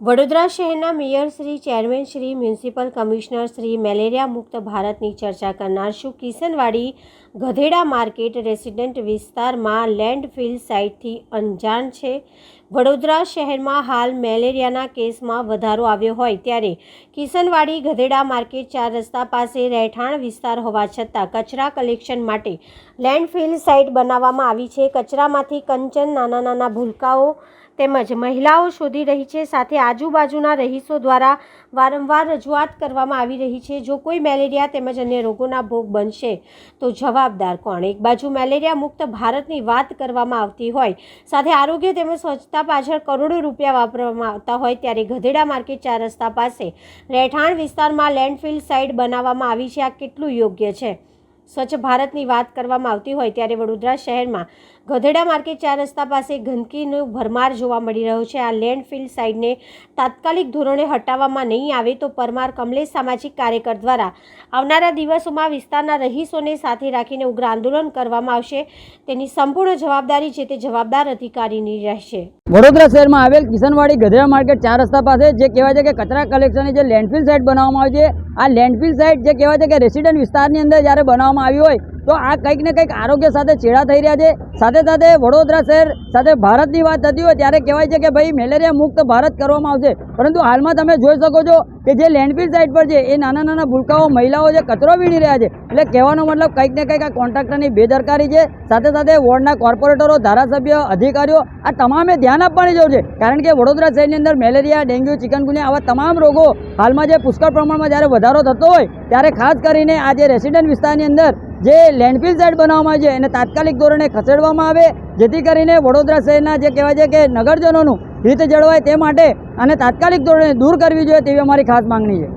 વડોદરા શહેરના mayor Shri, chairman Shri, municipal commissioner Shri malaria મુક્ત ભારતની ચર્ચા કરનાર શું કિશનવાડી ગધેડા માર્કેટ રેસિડેન્ટ વિસ્તારમાં લેન્ડફિલ સાઇટથી અંજાણ છે? વડોદરા શહેરમાં હાલ મેલેરિયાના કેસમાં વધારો આવ્યો હોય ત્યારે કિશનવાડી ગધેડા માર્કેટ ચાર રસ્તા પાસે રહેઠાણ વિસ્તાર હોવા છતાં કચરા કલેક્શન માટે લેન્ડફિલ સાઇટ બનાવવામાં આવી છે. કચરામાંથી કંચન નાના નાના ભૂલકાઓ તેમજ મહિલાઓ શોધી રહી છે. સાથે આજુબાજુના રહીશો દ્વારા વારંવાર રજૂઆત કરવામાં આવી રહી છે. જો કોઈ મેલેરિયા તેમજ અન્ય રોગોના ભોગ બનશે, તો જવાબદાર કોણ? એક બાજુ મેલેરિયા મુક્ત ભારતની વાત કરવામાં આવતી હોય, સાથે આરોગ્ય તેમજ સ્વચ્છતા પાછળ કરોડો રૂપિયા વાપરવામાં આવતા હોય, ત્યારે ગધેડા માર્કેટ ચાર રસ્તા પાસે રહેઠાણ વિસ્તારમાં લેન્ડફિલ સાઇટ બનાવવામાં આવી છે. આ કેટલું યોગ્ય છે? સ્વચ્છ ભારતની વાત કરવામાં આવતી હોય ત્યારે વડોદરા શહેરમાં ગધેડા માર્કેટ ચાર રસ્તા પાસે ગંદકીનો ભરમાર જોવા મળી રહ્યો છે. આ લેન્ડફિલ સાઇડને તાત્કાલિક ધોરણે હટાવવામાં નહીં આવે તો પરમાર કમલેશ સામાજિક કાર્યકર દ્વારા આવનારા દિવસોમાં વિસ્તારના રહીશોને સાથે રાખીને ઉગ્ર આંદોલન કરવામાં આવશે. તેની સંપૂર્ણ જવાબદારી છે તે જવાબદાર અધિકારીની રહેશે. વડોદરા શહેરમાં આવેલ કિશનવાડી ગધેડા માર્કેટ ચાર રસ્તા પાસે જે કહેવાય છે કે કચરા કલેક્શનની જે લેન્ડફિલ સાઇટ બનાવવામાં આવી છે. આ લેન્ડફિલ સાઇટ જે કહેવાય છે કે રેસિડેન્ટ વિસ્તારની અંદર જ્યારે બનાવવામાં આવી હોય તો આ કંઈક ને કંઈક આરોગ્ય સાથે ચેડા થઈ રહ્યા છે. સાથે સાથે વડોદરા શહેર સાથે ભારતની વાત થતી હોય ત્યારે કહેવાય છે કે ભાઈ, મેલેરિયા મુક્ત ભારત કરવામાં આવશે. પરંતુ હાલમાં તમે જોઈ શકો છો કે જે લેન્ડફિલ સાઇટ પર છે, એ નાના નાના ભૂલકાઓ મહિલાઓ જે કચરો વીણી રહ્યા છે. એટલે કહેવાનો મતલબ કંઈક ને કંઈક આ કોન્ટ્રાક્ટરની બેદરકારી છે. સાથે સાથે વોર્ડના કોર્પોરેટરો ધારાસભ્ય, અધિકારીઓ આ તમામે ધ્યાન આપવાની જરૂર છે. કારણ કે વડોદરા શહેરની અંદર મેલેરિયા, ડેન્ગ્યુ, ચિકનગુનિયા આવા તમામ રોગો હાલમાં જે પુષ્કળ પ્રમાણમાં જ્યારે વધારો થતો હોય, ત્યારે ખાસ કરીને આ જે રેસિડેન્ટ વિસ્તારની અંદર જે લેન્ડફિલ સાઇટ બનાવવામાં આવી છે, એને તાત્કાલિક ધોરણે ખસેડવામાં આવે, જેથી કરીને વડોદરા શહેરના જે કહેવાય છે કે નગરજનોનું હિત જળવાય તે માટે અને તાત્કાલિક ધોરણે દૂર કરવી જોઈએ તેવી અમારી ખાસ માંગણી છે.